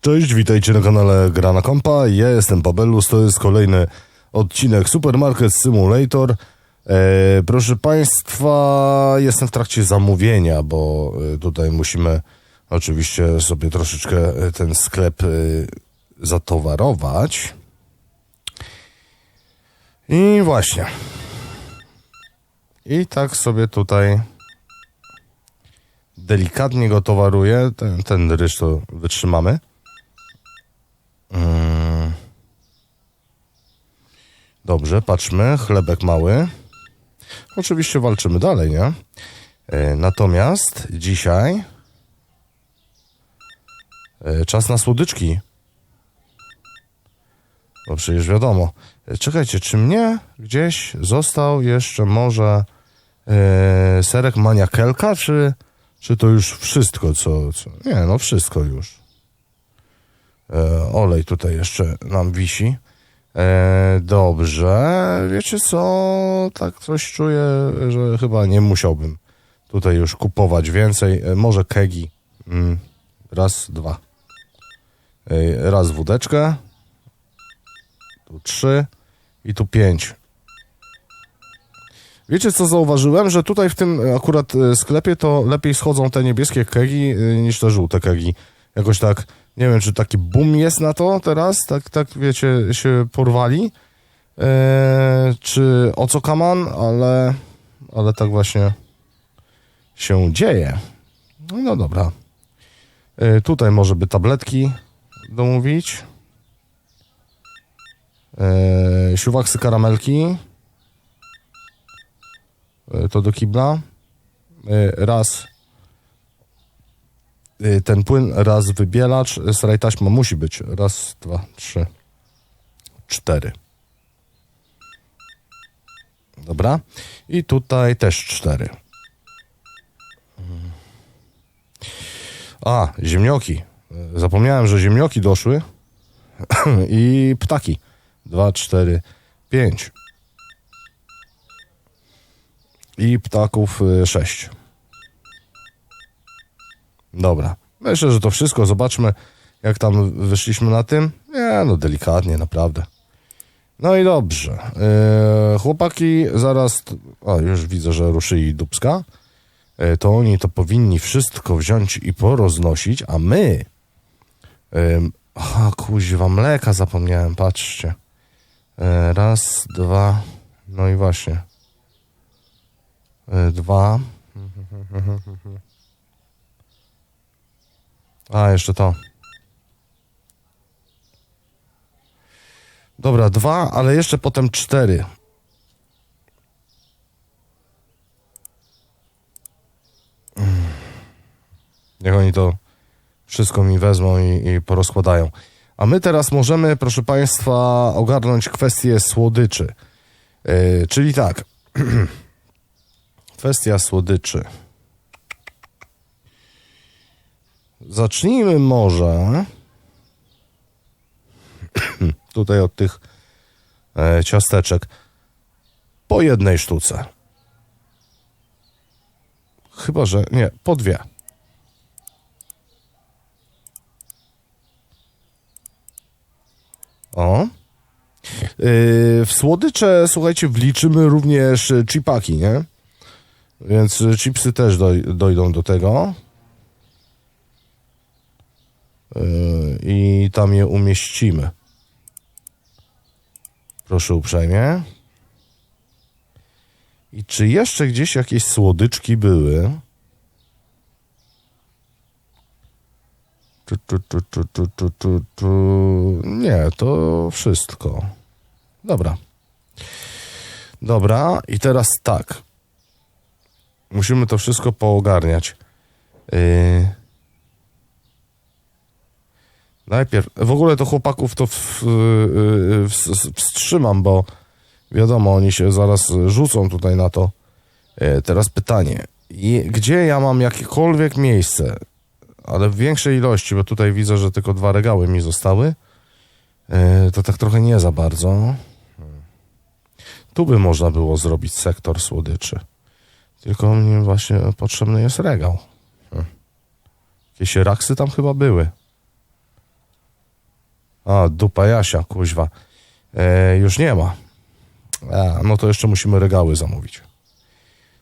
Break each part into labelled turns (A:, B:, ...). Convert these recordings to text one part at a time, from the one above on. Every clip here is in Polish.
A: Cześć, witajcie na kanale Grana Kompa. Ja jestem Pabelus, to jest kolejny odcinek Supermarket Simulator. E, proszę Państwa, jestem w trakcie zamówienia, bo e, tutaj musimy oczywiście sobie troszeczkę e, ten sklep e, zatowarować. I właśnie. I tak sobie tutaj delikatnie go towaruję. Ten, ten ryż to wytrzymamy. Mm. Dobrze, patrzmy. Chlebek mały. Oczywiście walczymy dalej, nie? E, Natomiast dzisiaj e, czas na słodyczki. No przecież wiadomo. E, Czekajcie, czy mnie gdzieś został jeszcze może serek maniakelka, czy, czy to już wszystko, co, co... Nie, no wszystko już. E, olej tutaj jeszcze nam wisi. E, dobrze, wiecie co, tak coś czuję, że chyba nie musiałbym tutaj już kupować więcej. E, może kegi. Mm, raz, dwa. Raz wódeczkę. Tu trzy i tu pięć. Wiecie co zauważyłem? Że tutaj w tym akurat sklepie to lepiej schodzą te niebieskie kegi niż te żółte kegi. Jakoś tak, nie wiem czy taki boom jest na to teraz, tak, tak wiecie, się porwali. E, czy o co kaman, ale, ale tak właśnie się dzieje. No, no dobra. E, tutaj może by tabletki domówić. E, siuwaksy karamelki. To do kibla. Raz ten płyn, raz wybielacz. Staraj taśma musi być. Raz, dwa, trzy, cztery. Dobra. I tutaj też cztery. A, ziemnioki. E, Zapomniałem, że ziemnioki doszły. I ptaki. Dwa, cztery, pięć. I ptaków y, sześć. Dobra. Myślę, że to wszystko. Zobaczmy, jak tam wyszliśmy na tym. Nie, no delikatnie, naprawdę. No i dobrze. Yy, chłopaki zaraz... O, już widzę, że ruszyli dubska. Yy, to oni to powinni wszystko wziąć i poroznosić, a my... Yy, a, kuźwa, mleka zapomniałem, patrzcie. Yy, raz, dwa... No i właśnie. Dwa... A, jeszcze to. Dobra, dwa, ale jeszcze potem cztery. Mm. Niech oni to wszystko mi wezmą i, i porozkładają. A my teraz możemy, proszę Państwa, ogarnąć kwestię słodyczy. Yy, czyli tak. Kwestia słodyczy. Zacznijmy może tutaj od tych e, ciasteczek po jednej sztuce. Chyba, że nie, po dwie. O. Yy, w słodycze, słuchajcie, wliczymy również e, chipaki, nie? Więc e, chipsy też doj dojdą do tego. Yy, I tam je umieścimy. Proszę uprzejmie. I czy jeszcze gdzieś jakieś słodyczki były? Tu, tu, tu. Nie, to wszystko. Dobra. Dobra, i teraz tak. Musimy to wszystko poogarniać. Yy... Najpierw, w ogóle to chłopaków to w, w, wstrzymam, bo wiadomo, oni się zaraz rzucą tutaj na to. Yy, teraz pytanie, gdzie ja mam jakiekolwiek miejsce, ale w większej ilości, bo tutaj widzę, że tylko dwa regały mi zostały, yy, to tak trochę nie za bardzo. Tu by można było zrobić sektor słodyczy. Tylko mnie właśnie potrzebny jest regał. Hmm. Jakieś raksy tam chyba były. A, dupa Jasia, kuźwa. E, już nie ma. A, no to jeszcze musimy regały zamówić.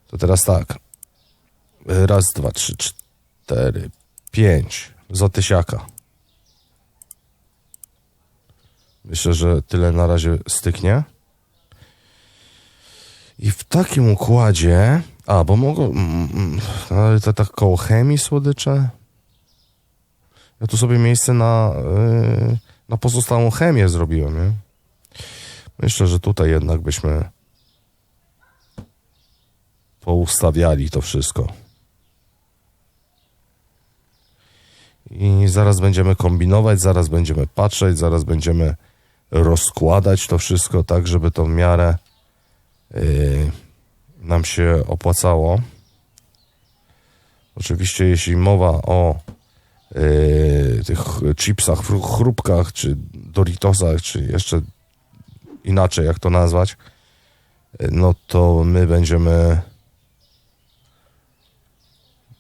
A: To teraz tak. Raz, dwa, trzy, cztery, pięć. Za tysiaka. Myślę, że tyle na razie styknie. I w takim układzie. A, bo mogą. mm, Ale to tak koło chemii słodycze. Ja tu sobie miejsce na, yy, na pozostałą chemię zrobiłem, nie? Myślę, że tutaj jednak byśmy poustawiali to wszystko. I zaraz będziemy kombinować, zaraz będziemy patrzeć, zaraz będziemy rozkładać to wszystko tak, żeby to w miarę yy, nam się opłacało. Oczywiście, jeśli mowa o yy, tych chipsach, chru- chrupkach, czy Doritosach, czy jeszcze inaczej, jak to nazwać, yy, no to my będziemy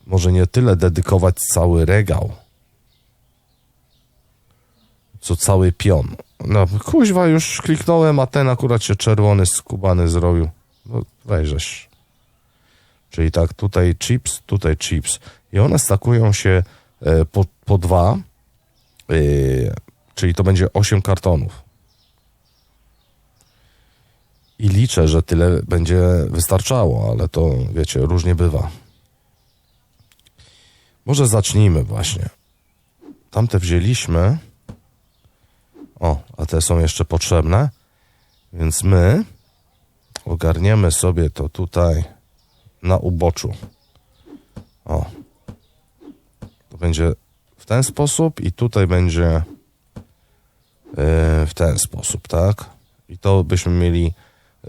A: może nie tyle dedykować cały regał, co cały pion. No, kuźwa, już kliknąłem, a ten akurat się czerwony skubany zrobił. No, wejrzesz. Czyli tak, tutaj chips, tutaj chips. I one stakują się po, po dwa, e, czyli to będzie 8 kartonów. I liczę, że tyle będzie wystarczało, ale to wiecie, różnie bywa. Może zacznijmy właśnie. Tamte wzięliśmy. O, a te są jeszcze potrzebne. Więc my ogarniemy sobie to tutaj na uboczu. O. Będzie w ten sposób i tutaj będzie e, w ten sposób, tak? I to byśmy mieli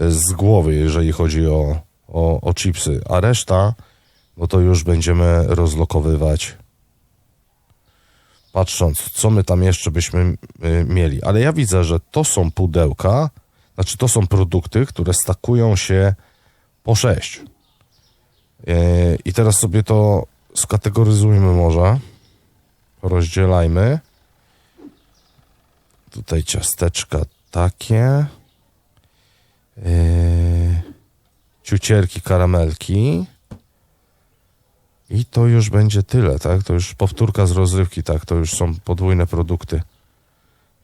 A: e, z głowy, jeżeli chodzi o, o, o chipsy. A reszta, no to już będziemy rozlokowywać patrząc, co my tam jeszcze byśmy y, mieli. Ale ja widzę, że to są pudełka, znaczy to są produkty, które stakują się po 6. Y, I teraz sobie to skategoryzujmy może. Rozdzielajmy. Tutaj ciasteczka takie. Yy, ciucierki, karamelki. I to już będzie tyle, tak? To już powtórka z rozrywki, tak? To już są podwójne produkty.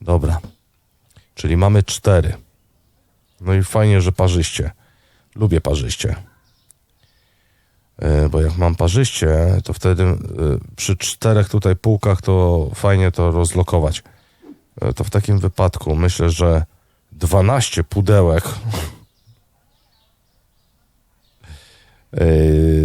A: Dobra. Czyli mamy cztery. No i fajnie, że parzyście. Lubię parzyście. E, Bo jak mam parzyście, to wtedy e, przy czterech tutaj półkach to fajnie to rozlokować. E, To w takim wypadku myślę, że 12 pudełek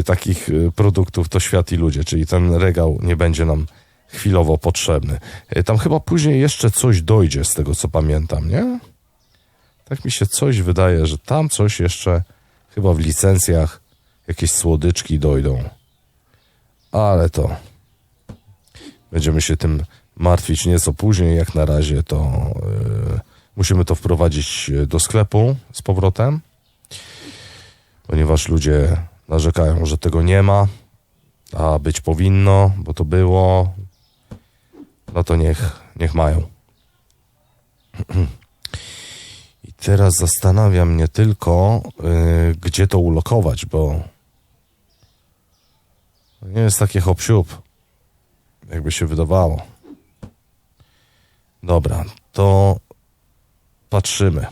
A: takich produktów to świat i ludzie, czyli ten regał nie będzie nam chwilowo potrzebny. Tam chyba później jeszcze coś dojdzie z tego, co pamiętam, nie? Tak mi się coś wydaje, że tam coś jeszcze chyba w licencjach jakieś słodyczki dojdą. Ale to będziemy się tym martwić nieco później, jak na razie to yy, musimy to wprowadzić do sklepu z powrotem, ponieważ ludzie narzekają, że tego nie ma, a być powinno, bo to było, no to niech, niech mają. I teraz zastanawia mnie tylko, yy, gdzie to ulokować, bo to nie jest takie hop jakby się wydawało. Dobra, to patrzymy.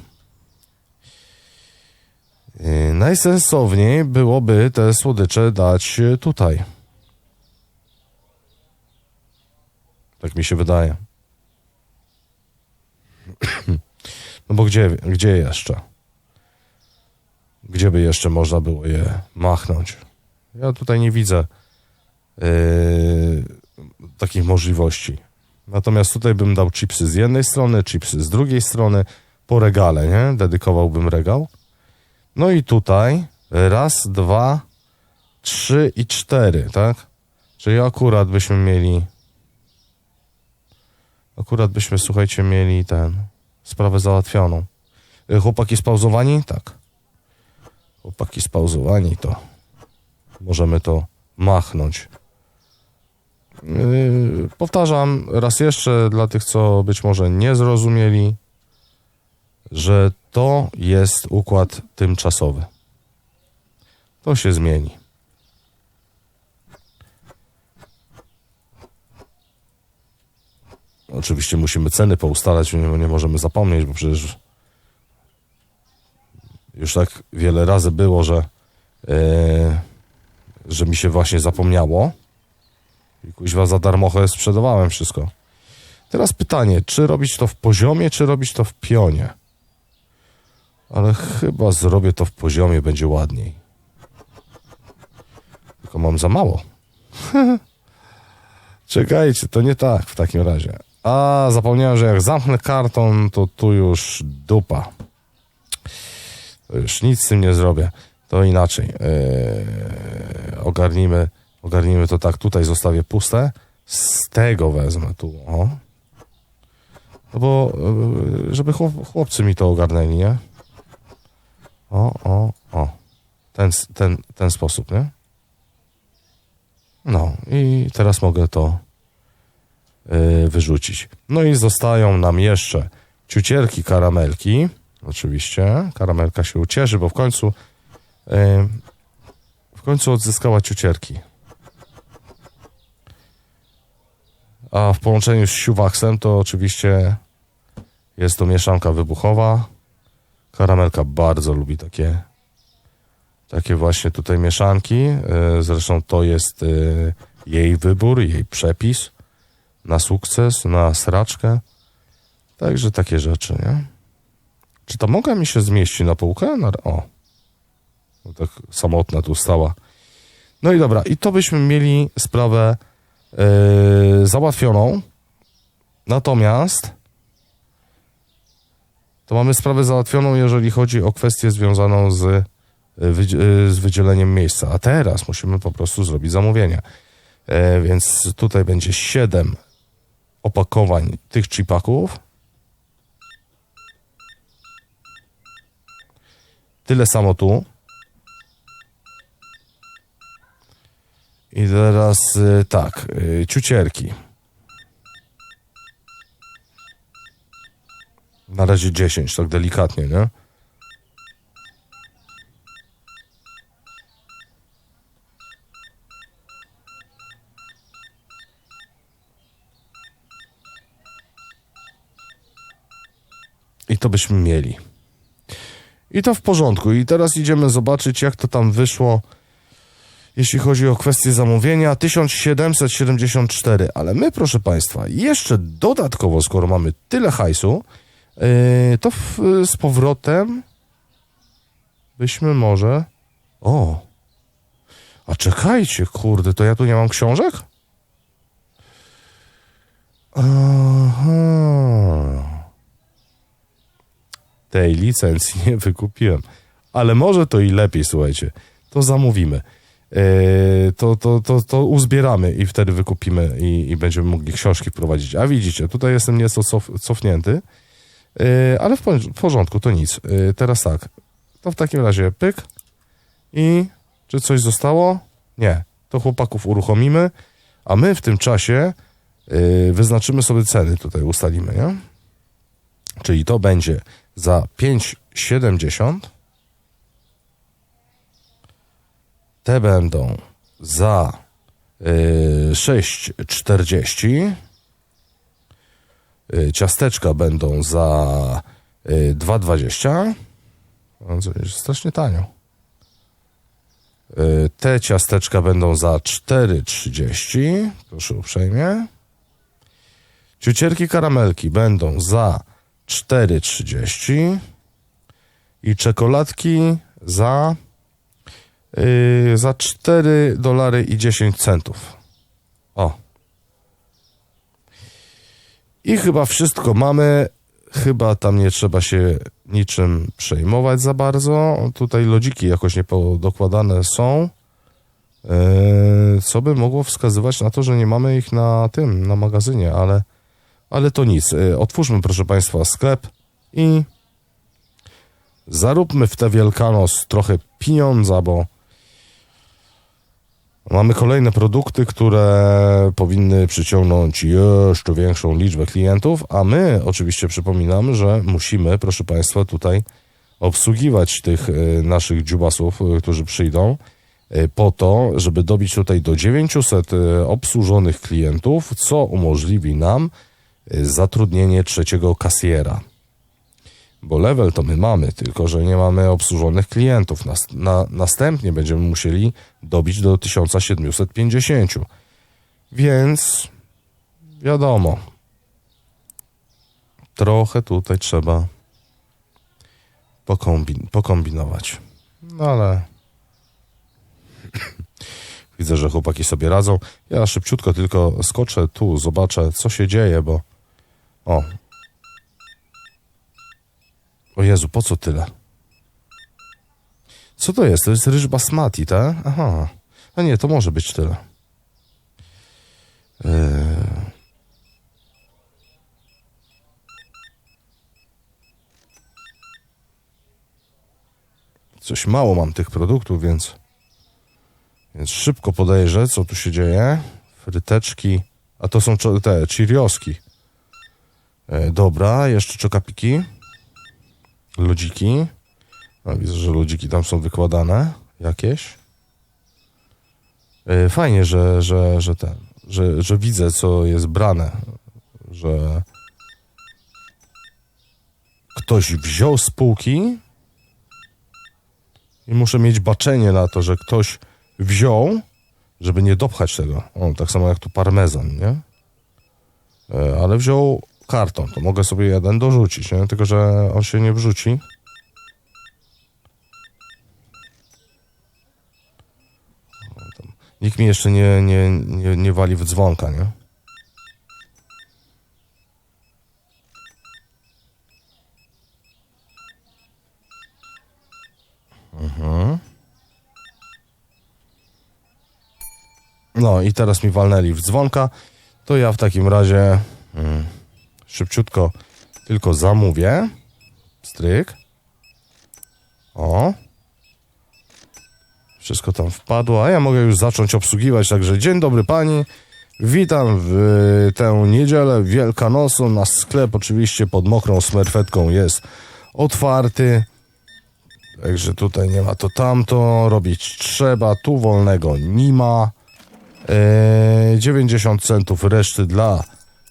A: Yy, Najsensowniej byłoby te słodycze dać tutaj. Tak mi się wydaje. No bo gdzie, gdzie jeszcze? Gdzie by jeszcze można było je machnąć? Ja tutaj nie widzę takich możliwości. Natomiast tutaj bym dał chipsy z jednej strony, chipsy z drugiej strony, po regale, nie? Dedykowałbym regał. No i tutaj raz, dwa, trzy i cztery, tak? Czyli akurat byśmy mieli. Akurat byśmy, słuchajcie, mieli ten. Sprawę załatwioną. Y, Chłopaki spauzowani? Tak. Chłopaki spauzowani to możemy to machnąć. Yy, powtarzam raz jeszcze dla tych, co być może nie zrozumieli, że to jest układ tymczasowy. To się zmieni. Oczywiście musimy ceny poustalać, nie, nie możemy zapomnieć, bo przecież już tak wiele razy było, że, e, że mi się właśnie zapomniało i kuźwa za darmochę sprzedawałem wszystko. Teraz pytanie, czy robić to w poziomie, czy robić to w pionie? Ale chyba zrobię to w poziomie, będzie ładniej. Tylko mam za mało. Czekajcie, to nie tak w takim razie. A, zapomniałem, że jak zamknę karton, to tu już dupa. To już nic z tym nie zrobię. To inaczej. Eee, ogarnijmy, ogarnijmy to tak. Tutaj zostawię puste. Z tego wezmę tu. O. No bo, e, żeby chłop- chłopcy mi to ogarnęli, nie? O, o, o. Ten, ten, ten sposób, nie? No i teraz mogę to y, wyrzucić. No i zostają nam jeszcze ciucierki, karamelki. Oczywiście. Karamelka się ucieszy, bo w końcu y, w końcu odzyskała ciucierki. A w połączeniu z siuwaksem to oczywiście jest to mieszanka wybuchowa. Karamelka bardzo lubi takie takie właśnie tutaj mieszanki. E, Zresztą to jest e, jej wybór, jej przepis na sukces, na sraczkę. Także takie rzeczy, nie? Czy ta moga mi się zmieści na półkę? O. No tak samotna tu stała. No i dobra, i to byśmy mieli sprawę e, załatwioną. Natomiast to mamy sprawę załatwioną, jeżeli chodzi o kwestię związaną z wydzi- y, z wydzieleniem miejsca. A teraz musimy po prostu zrobić zamówienie. E, więc tutaj będzie 7 opakowań tych chipaków. Tyle samo tu. I teraz y, tak, y, ciucierki. Na razie 10, tak delikatnie, nie? I to byśmy mieli. I to w porządku. I teraz idziemy zobaczyć, jak to tam wyszło, jeśli chodzi o kwestię zamówienia. 1774. Ale my, proszę Państwa, jeszcze dodatkowo, skoro mamy tyle hajsu, yy, to w, z powrotem byśmy może. O! A czekajcie, kurde, to ja tu nie mam książek? Aha tej licencji nie wykupiłem. Ale może to i lepiej, słuchajcie. To zamówimy. Eee, to, to, to, to uzbieramy i wtedy wykupimy i, i będziemy mogli książki wprowadzić. A widzicie, tutaj jestem nieco cof, cofnięty, eee, ale w, po- w porządku, to nic. Eee, teraz tak, to w takim razie pyk i czy coś zostało? Nie. To chłopaków uruchomimy, a my w tym czasie wyznaczymy sobie ceny, tutaj ustalimy, nie? Czyli to będzie za 5,70. Te będą za y, 6,40. Y, ciasteczka będą za y, 2,20. No, to jest strasznie tanio. Y, te ciasteczka będą za 4,30. Proszę uprzejmie. Ciucierki karamelki będą za 4,30 i czekoladki za yy, za 4 dolary i 10 centów. O. I chyba wszystko mamy. Chyba tam nie trzeba się niczym przejmować za bardzo. Tutaj lodziki jakoś niepodokładane są. Yy, co by mogło wskazywać na to, że nie mamy ich na tym, na magazynie, ale ale to nic. Y, Otwórzmy, proszę Państwa, sklep i zaróbmy w tę Wielkanoc trochę pieniądza, bo Mamy kolejne produkty, które powinny przyciągnąć jeszcze większą liczbę klientów, a my oczywiście przypominamy, że musimy, proszę Państwa, tutaj obsługiwać tych y, naszych dziubasów, y, którzy przyjdą, y, po to, żeby dobić tutaj do 900 y, obsłużonych klientów, co umożliwi nam zatrudnienie trzeciego kasjera. Bo level to my mamy, tylko że nie mamy obsłużonych klientów. Nas, na, następnie będziemy musieli dobić do 1750. Więc wiadomo, trochę tutaj trzeba pokombin, pokombinować. No ale widzę, że chłopaki sobie radzą. Ja szybciutko tylko skoczę tu, zobaczę, co się dzieje, bo o, o Jezu, po co tyle? Co to jest? To jest ryż basmati, tak? Aha. A nie, to może być tyle. Eee. Coś mało mam tych produktów, więc więc szybko podejrzę, co tu się dzieje. Fryteczki, a to są te chirioski. E, dobra, jeszcze czokapiki. Lodziki. No, widzę, że lodziki tam są wykładane jakieś. E, Fajnie, że, że, że ten, że, że widzę, co jest brane, że ktoś wziął z półki i muszę mieć baczenie na to, że ktoś wziął, żeby nie dopchać tego. O, tak samo jak tu parmezan, nie? E, Ale wziął karton, to mogę sobie jeden dorzucić, nie? Tylko, że on się nie wrzuci. Nikt mi jeszcze nie, nie, nie, nie wali w dzwonka, nie? Mhm. No i teraz mi walnęli w dzwonka, to ja w takim razie mm, szybciutko tylko zamówię. Stryk. O. Wszystko tam wpadło, a ja mogę już zacząć obsługiwać, także dzień dobry pani. Witam w tę niedzielę wielkanocną. Nasz sklep oczywiście pod mokrą smerfetką jest otwarty. Także tutaj nie ma to tamto, robić trzeba, tu wolnego nie ma. E, 90 centów reszty dla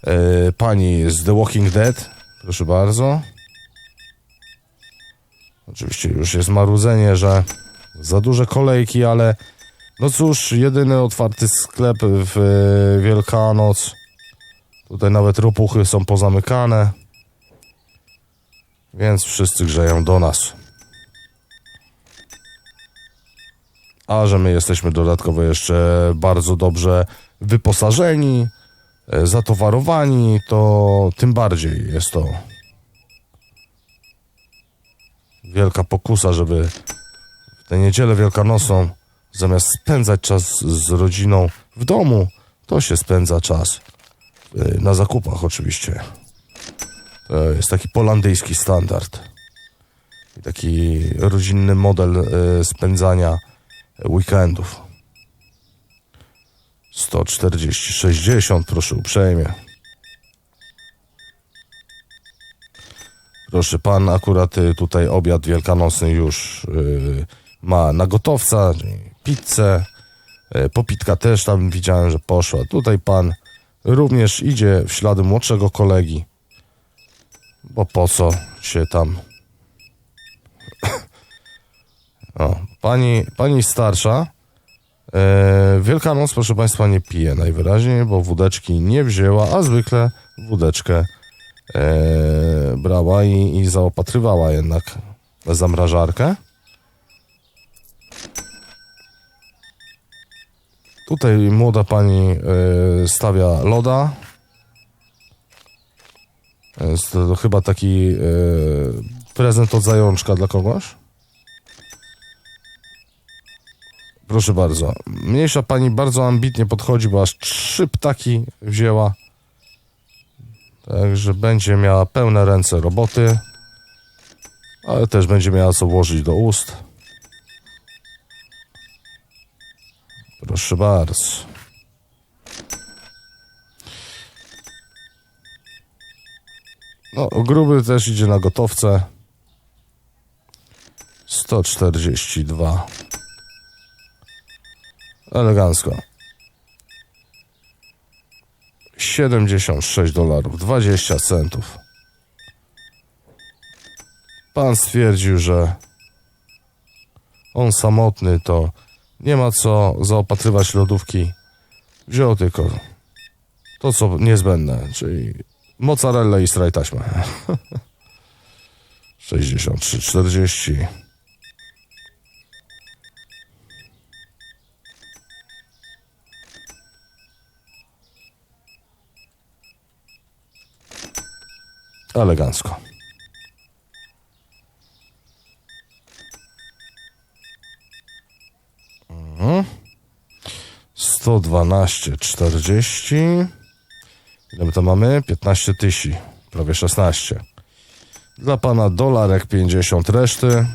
A: e, pani z The Walking Dead. Proszę bardzo. Oczywiście już jest marudzenie, że za duże kolejki, ale no cóż, jedyny otwarty sklep w e, Wielkanoc. Tutaj nawet ropuchy są pozamykane. Więc wszyscy grzeją do nas. A że my jesteśmy dodatkowo jeszcze bardzo dobrze wyposażeni, zatowarowani, to tym bardziej jest to wielka pokusa, żeby w tę niedzielę wielkanocną zamiast spędzać czas z rodziną w domu, to się spędza czas e, na zakupach oczywiście. To jest taki polandyjski standard. I taki rodzinny model e, spędzania weekendów. 140, 60, proszę uprzejmie. Proszę pan, akurat y, tutaj obiad wielkanocny już y, ma na gotowca, pizzę. Y, popitka też tam widziałem, że poszła. Tutaj pan również idzie w ślady młodszego kolegi. Bo po co się tam o, pani, pani starsza. E, Wielkanoc, proszę Państwa, nie pije najwyraźniej, bo wódeczki nie wzięła, a zwykle wódeczkę e, brała i, i zaopatrywała jednak zamrażarkę. Tutaj młoda pani e, stawia loda. Jest to chyba taki e, prezent od zajączka dla kogoś. Proszę bardzo. Mniejsza pani bardzo ambitnie podchodzi, bo aż trzy ptaki wzięła. Także będzie miała pełne ręce roboty. Ale też będzie miała co włożyć do ust. Proszę bardzo. No, gruby też idzie na gotowce. 142. Elegancko. 76 dolarów, 20 centów. Pan stwierdził, że on samotny to nie ma co zaopatrywać lodówki. Wziął tylko to, co niezbędne, czyli mozzarella i straj taśmę. 63, 40. Elegancko. Mhm. 112, 40. Ile my to mamy? 15 tysięcy, prawie 16. Dla pana dolarek 50 reszty.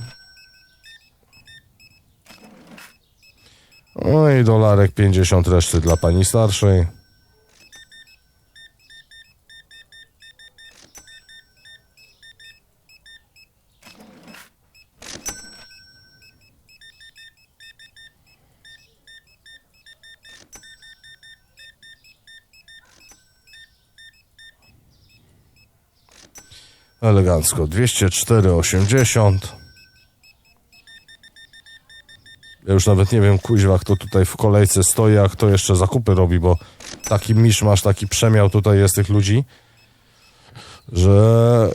A: No i dolarek 50 reszty dla pani starszej. Elegancko. 204,80. Ja już nawet nie wiem, kuźwa, kto tutaj w kolejce stoi, a kto jeszcze zakupy robi, bo taki misz masz, taki przemiał tutaj jest tych ludzi, że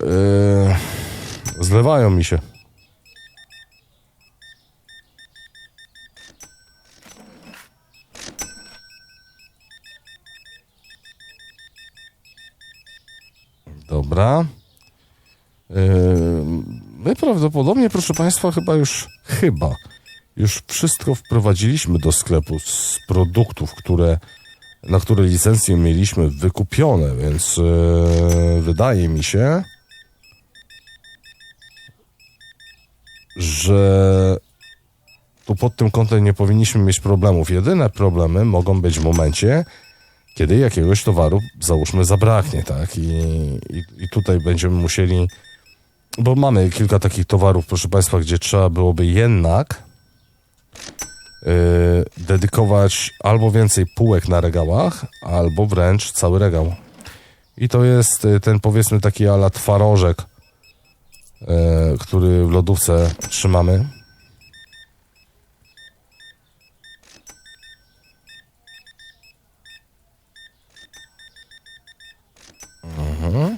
A: yy, zlewają mi się. Dobra. Yy, My prawdopodobnie, proszę Państwa, chyba już, chyba, już wszystko wprowadziliśmy do sklepu z produktów, które, na które licencje mieliśmy wykupione, więc yy, wydaje mi się, że tu pod tym kątem nie powinniśmy mieć problemów. Jedyne problemy mogą być w momencie, kiedy jakiegoś towaru, załóżmy, zabraknie, tak? I, i, i tutaj będziemy musieli, bo mamy kilka takich towarów, proszę Państwa, gdzie trzeba byłoby jednak yy, dedykować albo więcej półek na regałach, albo wręcz cały regał. I to jest y, ten powiedzmy taki ala twarożek, yy, który w lodówce trzymamy. Mhm.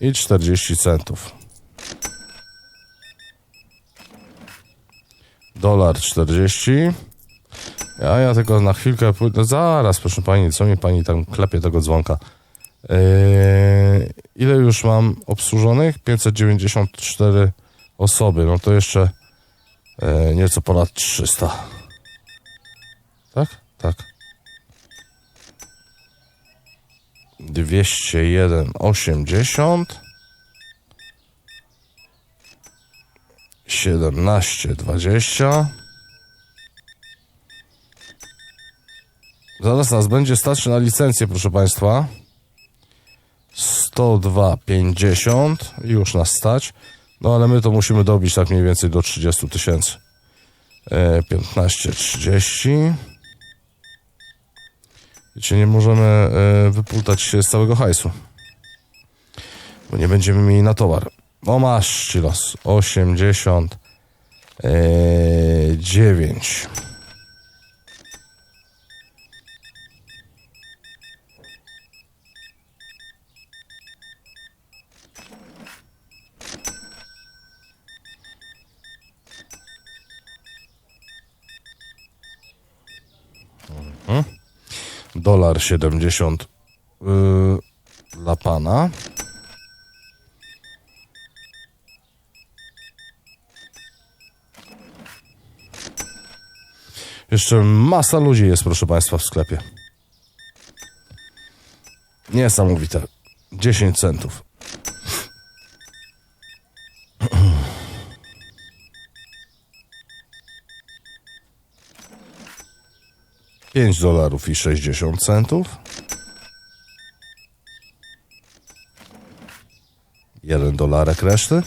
A: i 40 centów. Dolar 40. A ja tylko na chwilkę pójdę. Zaraz, proszę pani, co mi pani tam klepie tego dzwonka? Yy, ile już mam obsłużonych? 594 osoby. No to jeszcze yy, nieco ponad 300. Tak? Tak. 201, 80 17, 20 Zaraz nas będzie stać na licencję, proszę Państwa. 102, 50 już nas stać. No ale my to musimy dobić tak mniej więcej do 30 tysięcy. E, 15, 30 Wiecie, nie możemy e, wypłutać się z całego hajsu. Bo nie będziemy mieli na towar. O masz ci los. 80 e, 9 dolar 70 yy, dla pana. Jeszcze masa ludzi jest, proszę Państwa, w sklepie. Niesamowite. 10 centów. Pięć dolarów i 60 centów. Jeden dolarek reszty.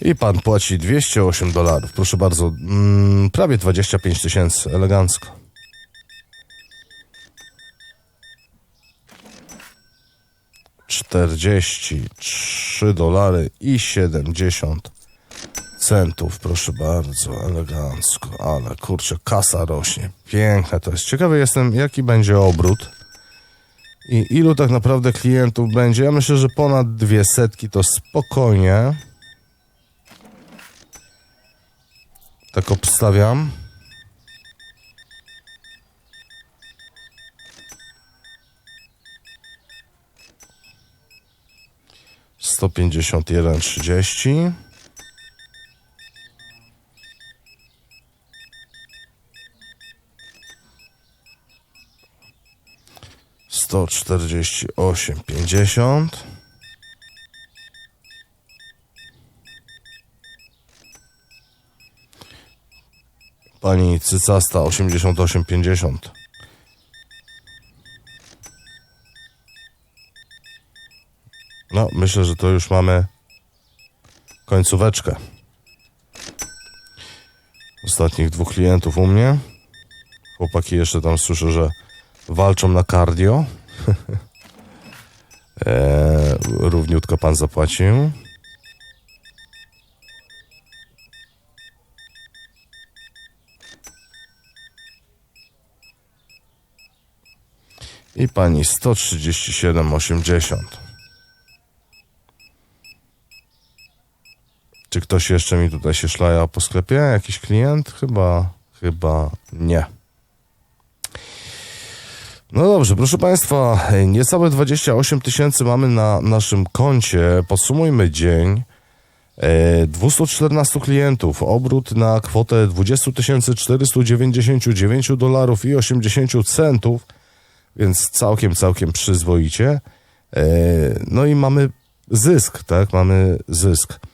A: I pan płaci 208 dolarów. Proszę bardzo, mm, prawie 25 tysięcy, elegancko. Czterdzieści trzy dolary i siedemdziesiąt centów, proszę bardzo, elegancko, ale kurczę, kasa rośnie, piękne to jest. Ciekawy jestem, jaki będzie obrót i ilu tak naprawdę klientów będzie. Ja myślę, że ponad dwie setki to spokojnie. Tak obstawiam. Sto pięćdziesiąt jeden trzydzieści. Sto czterdzieści osiem pięćdziesiąt. Pani Cycasta 8850. No, myślę, że to już mamy końcóweczkę. Ostatnich dwóch klientów u mnie. Chłopaki jeszcze tam słyszę, że walczą na cardio. eee, równiutko pan zapłacił. I pani 137,80. Ktoś jeszcze mi tutaj się szlaja po sklepie? Jakiś klient? Chyba, chyba nie. No dobrze, proszę Państwa, niecałe 28 tysięcy mamy na naszym koncie. Podsumujmy dzień. E, 214 klientów, obrót na kwotę 20 499 dolarów i 80 centów więc całkiem, całkiem przyzwoicie. E, No i mamy zysk, tak? Mamy zysk.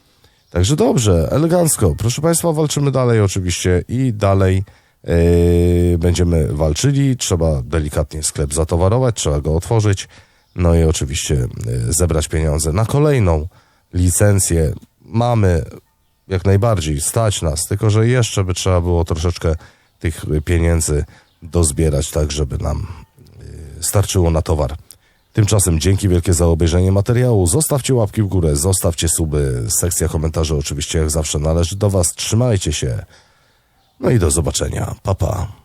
A: Także dobrze, elegancko. Proszę Państwa, walczymy dalej oczywiście i dalej e, będziemy walczyli. Trzeba delikatnie sklep zatowarować, trzeba go otworzyć. No i oczywiście e, zebrać pieniądze na kolejną licencję. Mamy jak najbardziej, stać nas, tylko że jeszcze by trzeba było troszeczkę tych pieniędzy dozbierać, tak żeby nam starczyło na towar. Tymczasem dzięki wielkie za obejrzenie materiału. Zostawcie łapki w górę, zostawcie suby. Sekcja komentarzy oczywiście jak zawsze należy do Was. Trzymajcie się. No i do zobaczenia. Pa, pa.